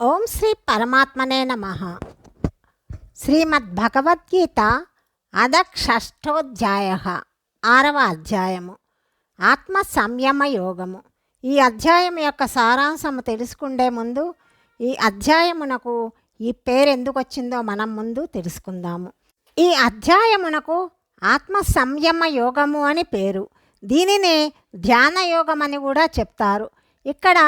ఓం శ్రీ పరమాత్మనే నమ. శ్రీమద్ భగవద్గీత షష్ఠోధ్యాయ ఆరవ అధ్యాయము. ఆత్మ సంయమ యోగము ఈ అధ్యాయం యొక్క సారాంశము తెలుసుకుండే ముందు ఈ అధ్యాయమునకు ఈ పేరు ఎందుకు వచ్చిందో మనం ముందు తెలుసుకుందాము. ఈ అధ్యాయమునకు ఆత్మ సంయమ యోగము అని పేరు. దీనినే ధ్యాన యోగం అని కూడా చెప్తారు. ఇక్కడ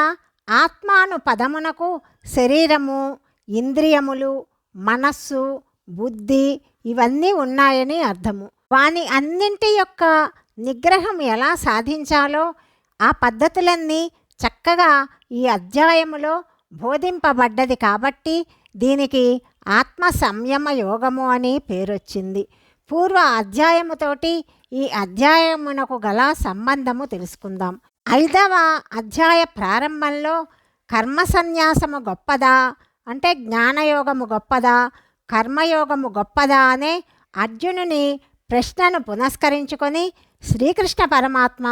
ఆత్మాను పదమునకు శరీరము ఇంద్రియములు మనస్సు బుద్ధి ఇవన్నీ ఉన్నాయని అర్థము. వాని అన్నింటి యొక్క నిగ్రహం ఎలా సాధించాలో ఆ పద్ధతులన్నీ చక్కగా ఈ అధ్యాయములో బోధింపబడ్డది కాబట్టి దీనికి ఆత్మ సంయమ యోగము అని పేరొచ్చింది. పూర్వ అధ్యాయముతోటి ఈ అధ్యాయమునకు గల సంబంధము తెలుసుకుందాం. ఐదవ అధ్యాయ ప్రారంభంలో కర్మ సన్యాసము గొప్పదా? అంటే జ్ఞానయోగము గొప్పదా? కర్మయోగము గొప్పదా అనే అర్జునుని ప్రశ్నను పునస్కరించుకొని శ్రీకృష్ణ పరమాత్మ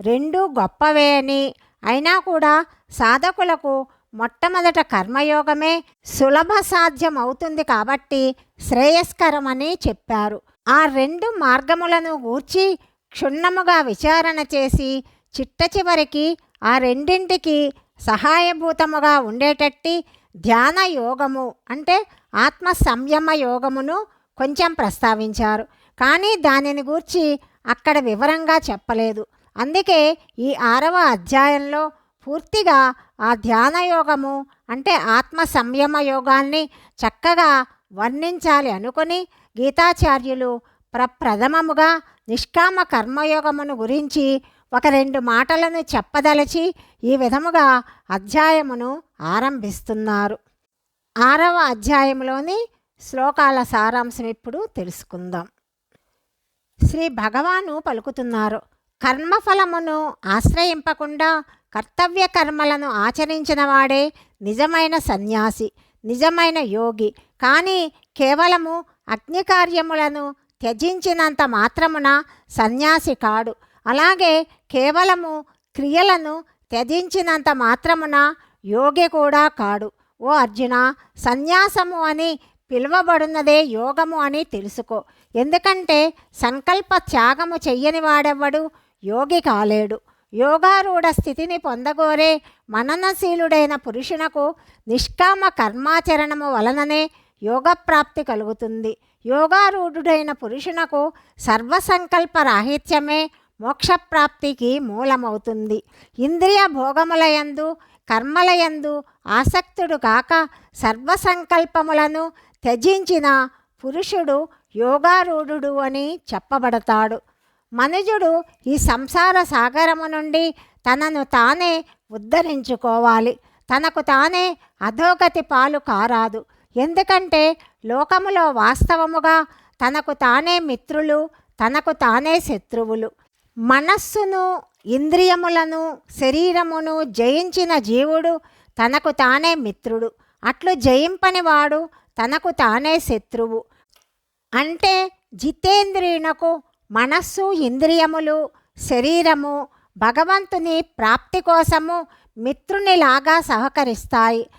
రెండూ గొప్పవే అని అయినా కూడా సాధకులకు మొట్టమొదట కర్మయోగమే సులభ సాధ్యం అవుతుంది కాబట్టి శ్రేయస్కరమని చెప్పారు. ఆ రెండు మార్గములను గూర్చి క్షుణ్ణముగా విచారణ చేసి చిట్ట చివరికి ఆ రెండింటికి సహాయభూతముగా ఉండేటట్టి ధ్యాన యోగము అంటే ఆత్మ సంయమ యోగమును కొంచెం ప్రస్తావించారు. కానీ దానిని గూర్చి అక్కడ వివరంగా చెప్పలేదు. అందుకే ఈ ఆరవ అధ్యాయంలో పూర్తిగా ఆ ధ్యాన యోగము అంటే ఆత్మ సంయమ యోగాన్ని చక్కగా వర్ణించాలి అనుకుని గీతాచార్యులు ప్రప్రథమముగా నిష్కామ కర్మయోగమును గురించి ఒక రెండు మాటలను చెప్పదలచి ఈ విధముగా అధ్యాయమును ఆరంభిస్తున్నారు. ఆరవ అధ్యాయంలోని శ్లోకాల సారాంశం ఇప్పుడు తెలుసుకుందాం. శ్రీ భగవాను పలుకుతున్నారు కర్మఫలమును ఆశ్రయింపకుండా కర్తవ్య కర్మలను ఆచరించిన వాడే నిజమైన సన్యాసి నిజమైన యోగి. కానీ కేవలము అగ్నికార్యములను త్యజించినంత మాత్రమున సన్యాసి కాడు. అలాగే కేవలము క్రియలను త్యజించినంత మాత్రమున యోగి కూడా కాడు. ఓ అర్జున సన్యాసము అని పిలువబడున్నదే యోగము అని తెలుసుకో. ఎందుకంటే సంకల్ప త్యాగము చెయ్యని వాడెవ్వడు? యోగి కాలేడు. యోగారూఢ స్థితిని పొందగోరే మననశీలుడైన పురుషునకు నిష్కామ కర్మాచరణము వలననే యోగప్రాప్తి కలుగుతుంది. యోగారూఢుడైన పురుషునకు సర్వసంకల్ప రాహిత్యమే మోక్షప్రాప్తికి మూలమవుతుంది. ఇంద్రియ భోగములయందు కర్మలయందు ఆసక్తుడు కాక సర్వసంకల్పములను త్యజించిన పురుషుడు యోగారూఢుడు అని చెప్పబడతాడు. మనుజుడు ఈ సంసార సాగరము నుండి తనను తానే ఉద్ధరించుకోవాలి. తనకు తానే అధోగతి పాలు కారాదు. ఎందుకంటే లోకములో వాస్తవముగా తనకు తానే మిత్రులు తనకు తానే శత్రువులు. మనస్సును ఇంద్రియములను శరీరమును జయించిన జీవుడు తనకు తానే మిత్రుడు. అట్లు జయింపనివాడు తనకు తానే శత్రువు. అంటే జితేంద్రియునకు మనస్సు ఇంద్రియములు శరీరము భగవంతుని ప్రాప్తి కోసము మిత్రునిలాగా సహకరిస్తాయి.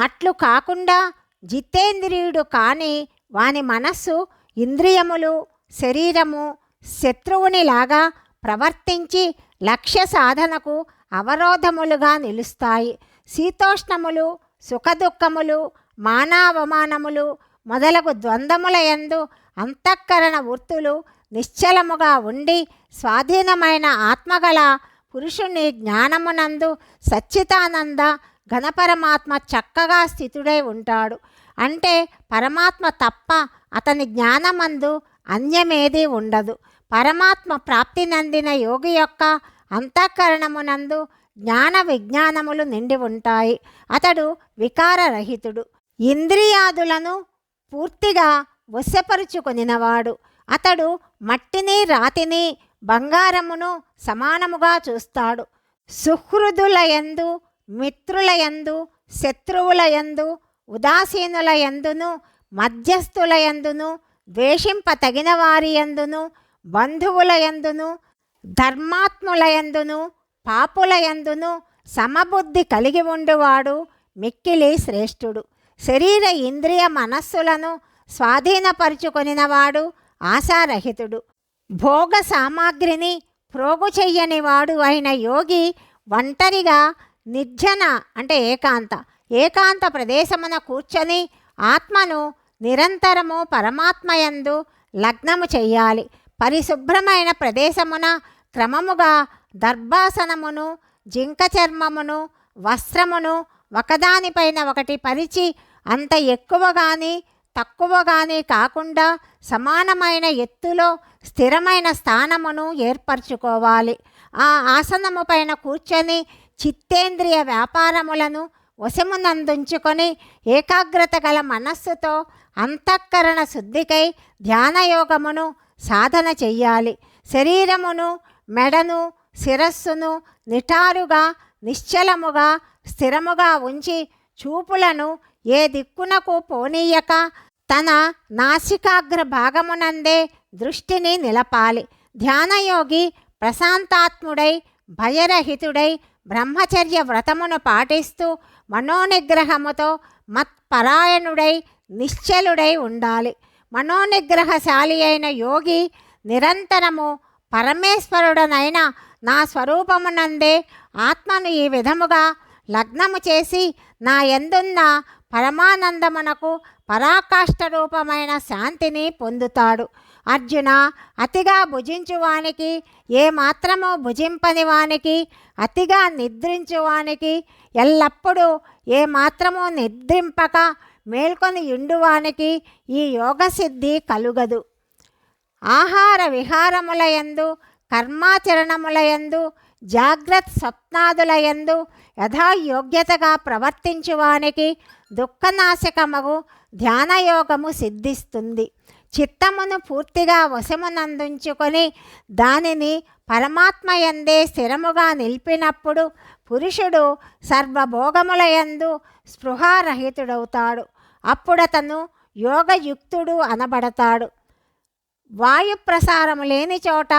అట్లు కాకుండా జితేంద్రియుడు కాని వాని మనస్సు ఇంద్రియములు శరీరము శత్రువునిలాగా ప్రవర్తించి లక్ష్య సాధనకు అవరోధములుగా నిలుస్తాయి. శీతోష్ణములు సుఖదుఖములు మానావమానములు మొదలగు ద్వంద్వముల యందు అంతఃకరణ వృత్తులు నిశ్చలముగా ఉండి స్వాధీనమైన ఆత్మగల పురుషుని జ్ఞానమునందు సచ్చితానంద ఘనపరమాత్మ చక్కగా స్థితుడై ఉంటాడు. అంటే పరమాత్మ తప్ప అతని జ్ఞానమందు అన్యమేదీ ఉండదు. పరమాత్మ ప్రాప్తి నందిన యోగి యొక్క అంతఃకరణమునందు జ్ఞాన విజ్ఞానములు నిండి ఉంటాయి. అతడు వికారరహితుడు. ఇంద్రియాదులను పూర్తిగా వశపరుచుకొనినవాడు అతడు మట్టిని రాతిని బంగారమును సమానముగా చూస్తాడు. సుహృదులయందు మిత్రులయందు శత్రువులయందు ఉదాసీనులయందును మధ్యస్థులయందును ద్వేషింప తగిన వారి యందును బంధువులయందును ధర్మాత్ములయందును పాపులయందును సమబుద్ధి కలిగి ఉండువాడు మిక్కిలి శ్రేష్ఠుడు. శరీర ఇంద్రియ మనస్సులను స్వాధీనపరుచుకొనినవాడు ఆశారహితుడు. భోగ సామాగ్రిని ప్రోగు చెయ్యనివాడు అయిన యోగి ఒంటరిగా నిర్జన అంటే ఏకాంత ఏకాంత ప్రదేశమున కూర్చొని ఆత్మను నిరంతరము పరమాత్మయందు లగ్నము చెయ్యాలి. పరిశుభ్రమైన ప్రదేశమున క్రమముగా దర్భాసనమును జింక చర్మమును వస్త్రమును ఒకదానిపైన ఒకటి పరిచి అంత ఎక్కువ కానీ తక్కువ కానీ కాకుండా సమానమైన ఎత్తులో స్థిరమైన స్థానమును ఏర్పరచుకోవాలి. ఆ ఆసనము పైన కూర్చొని చిత్తేంద్రియ వ్యాపారములను వశమునందుంచుకొని ఏకాగ్రత గల మనస్సుతో అంతఃకరణ శుద్ధికై ధ్యానయోగమును సాధన చెయ్యాలి. శరీరమును మెడను శిరస్సును నిటారుగా నిశ్చలముగా స్థిరముగా ఉంచి చూపులను ఏ దిక్కునకు పోనీయక తన నాసికాగ్ర భాగమునందే దృష్టిని నిలపాలి. ధ్యానయోగి ప్రశాంతాత్ముడై భయరహితుడై బ్రహ్మచర్య వ్రతమును పాటిస్తూ మనోనిగ్రహముతో మత్పరాయణుడై నిశ్చలుడై ఉండాలి. మనోనిగ్రహశాలి అయిన యోగి నిరంతరము పరమేశ్వరుడనైన నా స్వరూపమునందే ఆత్మను ఈ విధముగా లగ్నము చేసి నా ఎందున్న పరమానందమునకు పరాకాష్ఠ రూపమైన శాంతిని పొందుతాడు. అర్జున అతిగా భుజించువానికి ఏ మాత్రము భుజింపని వానికి అతిగా నిద్రించువానికి ఎల్లప్పుడూ ఏ మాత్రము నిద్రింపక మేల్కొని ఉండువానికి ఈ యోగసిద్ధి కలుగదు. ఆహార విహారములయందు కర్మాచరణములయందు జాగ్రత్త స్వప్నాదులయందు యథాయోగ్యతగా ప్రవర్తించువానికి దుఃఖనాశకమగు ధ్యానయోగము సిద్ధిస్తుంది. చిత్తమును పూర్తిగా వశమునందుంచుకొని దానిని పరమాత్మయందే స్థిరముగా నిలిపినప్పుడు పురుషుడు సర్వభోగములయందు స్పృహారహితుడవుతాడు. అప్పుడతను యోగయుక్తుడు అనబడతాడు. వాయు ప్రసారము లేని చోట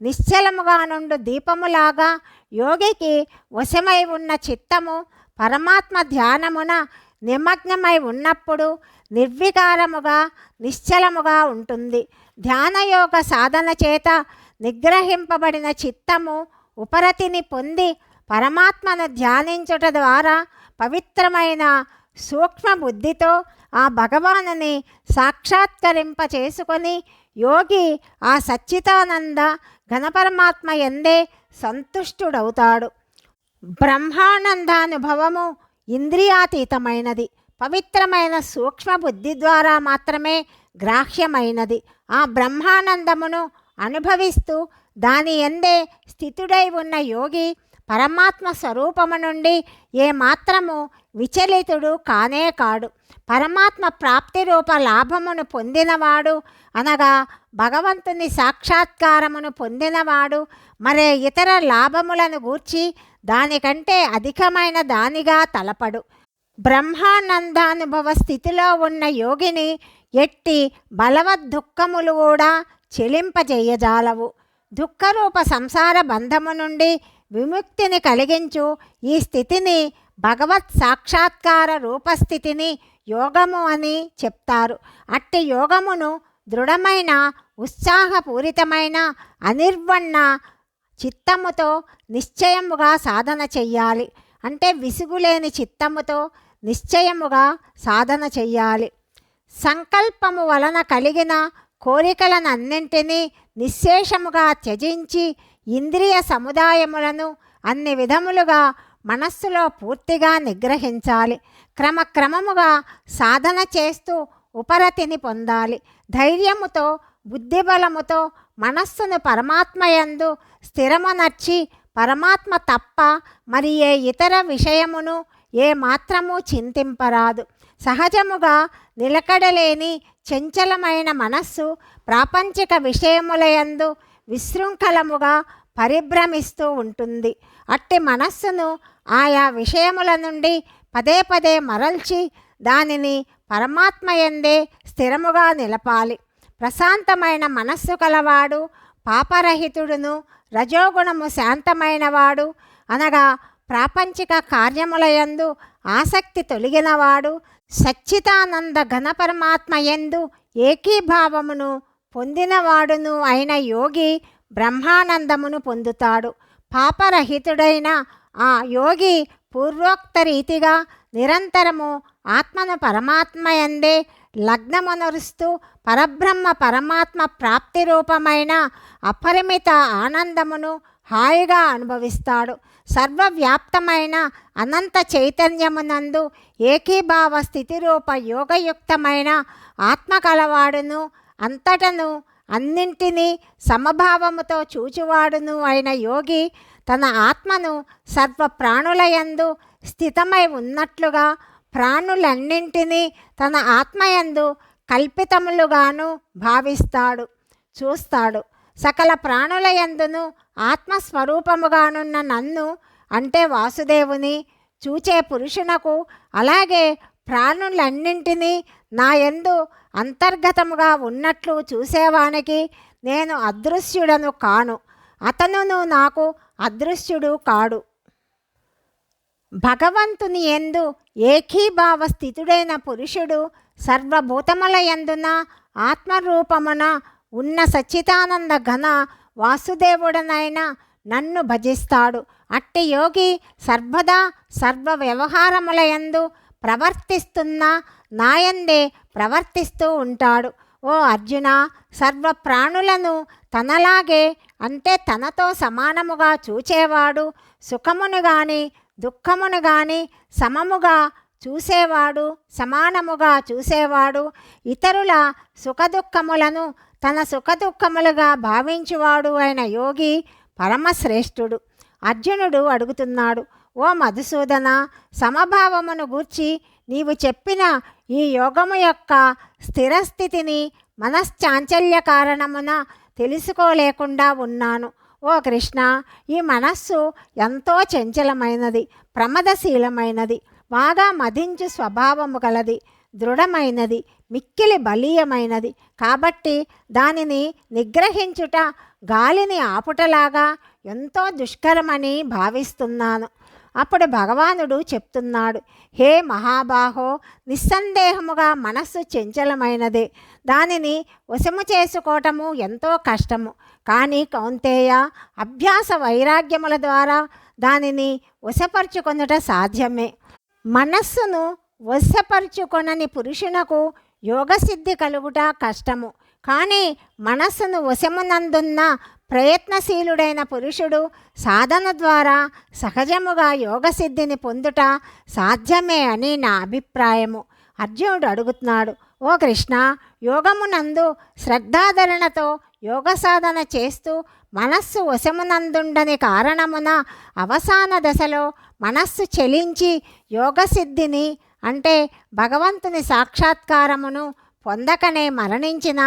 నిశ్చలముగా నుండు దీపములాగా యోగికి వశమై ఉన్న చిత్తము పరమాత్మ ధ్యానమున నిమగ్నమై ఉన్నప్పుడు నిర్వికారముగా నిశ్చలముగా ఉంటుంది. ధ్యానయోగ సాధన చేత నిగ్రహింపబడిన చిత్తము ఉపరతిని పొంది పరమాత్మను ధ్యానించుట ద్వారా పవిత్రమైన సూక్ష్మ బుద్ధితో ఆ భగవానుని సాక్షాత్కరింప చేసుకొని యోగి ఆ సచ్చితానంద ఘనపరమాత్మ ఎందే సంతుష్టుడవుతాడు. బ్రహ్మానందానుభవము ఇంద్రియాతీతమైనది. పవిత్రమైన సూక్ష్మ బుద్ధి ద్వారా మాత్రమే గ్రాహ్యమైనది. ఆ బ్రహ్మానందమును అనుభవిస్తూ దాని ఎందే స్థితుడై ఉన్న యోగి పరమాత్మ స్వరూపము నుండి ఏ మాత్రము విచలితుడు కానే కాడు. పరమాత్మ ప్రాప్తి రూప లాభమును పొందినవాడు. అనగా భగవంతుని సాక్షాత్కారమును పొందినవాడు. మరే ఇతర లాభములను గూర్చి దానికంటే అధికమైన దానిగా తలపడు. బ్రహ్మానందానుభవ స్థితిలో ఉన్న యోగిని ఎట్టి బలవద్దుఃఖములు కూడా చెలింపజేయజాలవు. దుఃఖరూప సంసార బంధము నుండి విముక్తిని కలిగించు ఈ స్థితిని భగవత్ సాక్షాత్కార రూపస్థితిని యోగము అని చెప్తారు. అట్టి యోగమును దృఢమైన ఉత్సాహపూరితమైన అనిర్వణ చిత్తముతో నిశ్చయముగా సాధన చెయ్యాలి. అంటే విసుగులేని చిత్తముతో నిశ్చయముగా సాధన చెయ్యాలి. సంకల్పము వలన కలిగిన కోరికలనన్నింటినీ నిశ్శేషముగా త్యజించి ఇంద్రియ సముదాయములను అన్ని విధములుగా మనస్సులో పూర్తిగా నిగ్రహించాలి. క్రమక్రమముగా సాధన చేస్తూ ఉపరతిని పొందాలి. ధైర్యముతో బుద్ధిబలముతో మనస్సును పరమాత్మయందు స్థిరమునర్చి పరమాత్మ తప్ప మరి ఏ ఇతర విషయమును ఏ మాత్రము చింతింపరాదు. సహజముగా నిలకడలేని చంచలమైన మనస్సు ప్రాపంచిక విషయములయందు విశృంఖలముగా పరిభ్రమిస్తూ ఉంటుంది. అట్టి మనస్సును ఆయా విషయముల నుండి పదే పదే మరల్చి దానిని పరమాత్మయందే స్థిరముగా నిలపాలి. ప్రశాంతమైన మనస్సు కలవాడు పాపరహితుడును రజోగుణము శాంతమైనవాడు అనగా ప్రాపంచిక కార్యములయందు ఆసక్తి తొలగినవాడు సచ్చితానంద ఘనపరమాత్మయందు ఏకీభావమును పొందినవాడును అయిన యోగి బ్రహ్మానందమును పొందుతాడు. పాపరహితుడైన ఆ యోగి పూర్వోక్త రీతిగా నిరంతరము ఆత్మను పరమాత్మయందే లగ్నమనరుస్తూ పరబ్రహ్మ పరమాత్మ ప్రాప్తి రూపమైన అపరిమిత ఆనందమును హాయిగా అనుభవిస్తాడు. సర్వవ్యాప్తమైన అనంత చైతన్యమునందు ఏకీభావ స్థితిరూప యోగయుక్తమైన ఆత్మ కలవాడును అంతటను అన్నింటినీ సమభావముతో చూచువాడును అయిన యోగి తన ఆత్మను సర్వ ప్రాణులయందు స్థితమై ఉన్నట్లుగా ప్రాణులన్నింటినీ తన ఆత్మయందు కల్పితములుగాను భావిస్తాడు చూస్తాడు. సకల ప్రాణులయందును ఆత్మస్వరూపముగానున్న నన్ను అంటే వాసుదేవుని చూచే పురుషునకు అలాగే ప్రాణులన్నింటినీ నా యందు అంతర్గతముగా ఉన్నట్లు చూసేవానికి నేను అదృశ్యుడను కాను. అతనును నాకు అదృశ్యుడు కాడు. భగవంతుని ఎందు ఏకీభావ స్థితుడైన పురుషుడు సర్వభూతముల యందున ఆత్మరూపమున ఉన్న సచ్చిదానంద ఘన వాసుదేవుడనైన నన్ను భజిస్తాడు. అట్టి యోగి సర్వదా సర్వ వ్యవహారములయందు ప్రవర్తిస్తున్న నాయందే ప్రవర్తిస్తూ ఉంటాడు. ఓ అర్జున సర్వ ప్రాణులను తనలాగే అంటే తనతో సమానముగా చూచేవాడు సుఖమును గాని దుఃఖమును గాని సమముగా చూసేవాడు సమానముగా చూసేవాడు ఇతరుల సుఖదుఖములను తన సుఖదుఖములుగా భావించువాడు అయిన యోగి పరమశ్రేష్ఠుడు. అర్జునుడు అడుగుతున్నాడు ఓ మధుసూదన సమభావమును గూర్చి నీవు చెప్పిన ఈ యోగము యొక్క స్థిరస్థితిని మనశ్చాంచల్య కారణమున తెలుసుకోలేకుండా ఉన్నాను. ఓ కృష్ణ ఈ మనస్సు ఎంతో చంచలమైనది ప్రమదశీలమైనది బాగా మదించు స్వభావము గలది దృఢమైనది మిక్కిలి బలీయమైనది. కాబట్టి దానిని నిగ్రహించుట గాలిని ఆపుటలాగా ఎంతో దుష్కరమని భావిస్తున్నాను. అప్పుడు భగవానుడు చెప్తున్నాడు హే మహాబాహో నిస్సందేహముగా మనస్సు చెంచలమైనదే. దానిని వశము చేసుకోవటము ఎంతో కష్టము. కానీ కౌంతేయ అభ్యాస వైరాగ్యముల ద్వారా దానిని వశపరుచుకొనుట సాధ్యమే. మనస్సును వశపరుచుకొనని పురుషునకు యోగసిద్ధి కలుగుట కష్టము. కానీ మనస్సును వశమునందున్న ప్రయత్నశీలుడైన పురుషుడు సాధన ద్వారా సహజముగా యోగసిద్ధిని పొందుట సాధ్యమే అని నా అభిప్రాయము. అర్జునుడు అడుగుతున్నాడు ఓ కృష్ణ యోగమునందు శ్రద్ధాధరణతో యోగ సాధన చేస్తూ మనస్సు వశమునందుండని కారణమున అవసాన దశలో మనస్సు చెలించి యోగసిద్ధిని అంటే భగవంతుని సాక్షాత్కారమును పొందకనే మరణించిన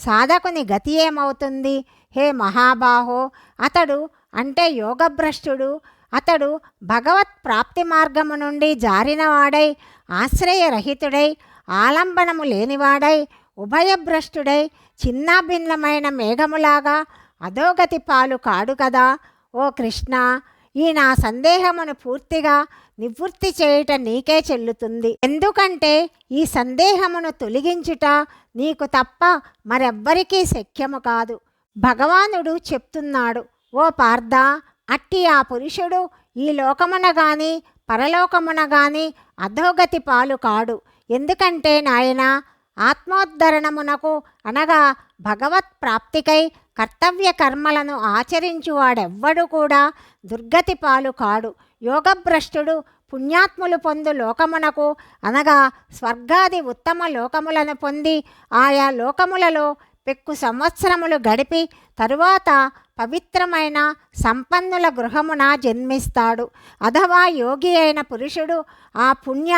సాధకుని గతి ఏమవుతుంది? హే మహాబాహో అతడు అంటే యోగభ్రష్టుడు అతడు భగవత్ ప్రాప్తి మార్గము నుండి జారినవాడై ఆశ్రయరహితుడై ఆలంబనము లేనివాడై ఉభయభ్రష్టుడై చిన్నాభిన్నమైన మేఘములాగా అధోగతి పాలు కాడు కదా ఓ కృష్ణ! ఈ నా సందేహమును పూర్తిగా నివృత్తి చేయుట నీకే చెల్లుతుంది. ఎందుకంటే ఈ సందేహమును తొలగించుట నీకు తప్ప మరెవ్వరికీ శక్యము కాదు. భగవానుడు చెప్తున్నాడు ఓ పార్థ అట్టి ఆ పురుషుడు ఈ లోకమున గాని పరలోకమున గాని అధోగతి పాలు కాడు. ఎందుకంటే నాయన ఆత్మోద్ధరణమునకు అనగా భగవత్ ప్రాప్తికై కర్తవ్య కర్మలను ఆచరించువాడెవ్వడు కూడా దుర్గతి పాలు కాడు. యోగభ్రష్టుడు పుణ్యాత్ములు పొందు లోకమునకు అనగా స్వర్గాది ఉత్తమ లోకములను పొంది ఆయా లోకములలో పెక్కు సంవత్సరములు గడిపి తరువాత పవిత్రమైన సంపన్నుల గృహమున జన్మిస్తాడు. అథవా యోగి అయిన పురుషుడు ఆ పుణ్య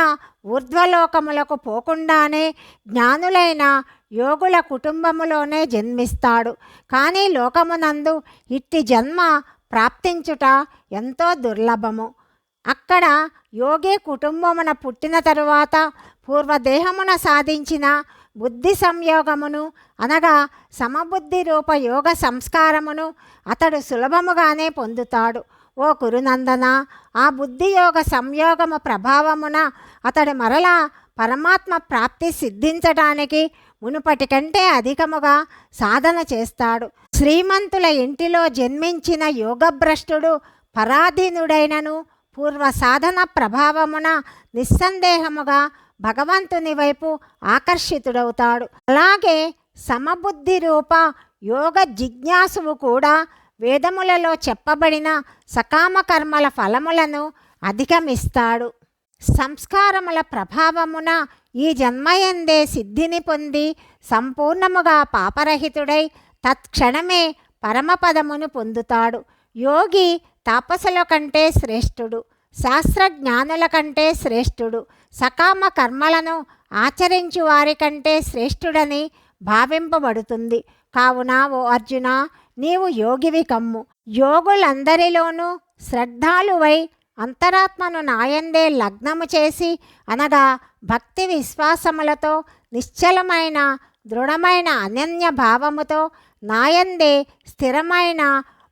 ఊర్ధ్వలోకములకు పోకుండానే జ్ఞానులైన యోగుల కుటుంబములోనే జన్మిస్తాడు. కానీ లోకమునందు ఇట్టి జన్మ ప్రాప్తించుట ఎంతో దుర్లభము. అక్కడ యోగి కుటుంబమున పుట్టిన తరువాత పూర్వదేహమున సాధించిన బుద్ధి సంయోగమును అనగా సమబుద్ధి రూప యోగ సంస్కారమును అతడు సులభముగానే పొందుతాడు. ఓ కురునందన ఆ బుద్ధియోగ సంయోగము ప్రభావమున అతడు మరలా పరమాత్మ ప్రాప్తి సిద్ధించడానికి మునుపటి కంటే అధికముగా సాధన చేస్తాడు. శ్రీమంతుల ఇంటిలో జన్మించిన యోగభ్రష్టుడు పరాధీనుడైనను పూర్వ సాధన ప్రభావమున నిస్సందేహముగా భగవంతుని వైపు ఆకర్షితుడవుతాడు. అలాగే సమబుద్ధి రూప యోగ జిజ్ఞాసువు కూడా వేదములలో చెప్పబడిన సకామ కర్మల ఫలములను అధిగమిస్తాడు. సంస్కారముల ప్రభావమున ఈ జన్మయందే సిద్ధిని పొంది సంపూర్ణముగా పాపరహితుడై తత్క్షణమే పరమపదమును పొందుతాడు. యోగి తాపసుల కంటే శ్రేష్ఠుడు. శాస్త్రజ్ఞానుల కంటే శ్రేష్ఠుడు. సకామ కర్మలను ఆచరించు వారి కంటే శ్రేష్ఠుడని భావింపబడుతుంది. కావున ఓ అర్జున నీవు యోగివి కమ్ము. యోగులందరిలోనూ శ్రద్ధాలువై అంతరాత్మను నాయందే లగ్నము చేసి అనగా భక్తి విశ్వాసములతో నిశ్చలమైన దృఢమైన అనన్య భావముతో నాయందే స్థిరమైన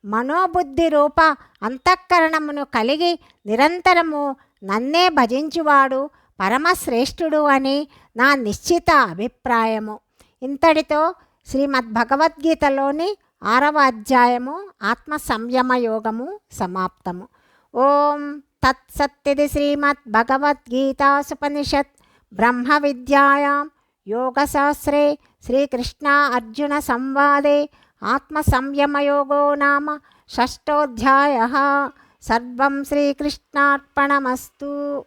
మనోబుద్ధి రూప అంతఃకరణమును కలిగి నిరంతరము నన్నే భజించువాడు పరమశ్రేష్ఠుడు అని నా నిశ్చిత అభిప్రాయము. ఇంతటితో శ్రీమద్ భగవద్గీతలోని ఆరవ అధ్యాయము ఆత్మ సంయమ యోగము సమాప్తము. ఓం తత్సత్తిది శ్రీమద్ భగవద్గీతాసుపనిషత్ బ్రహ్మ విద్యాయాం యోగశాస్త్రే శ్రీకృష్ణ అర్జున సంవాదే ఆత్మసంయమయోగో నామ షష్టోధ్యాయ. సర్వం శ్రీకృష్ణార్పణమస్తు.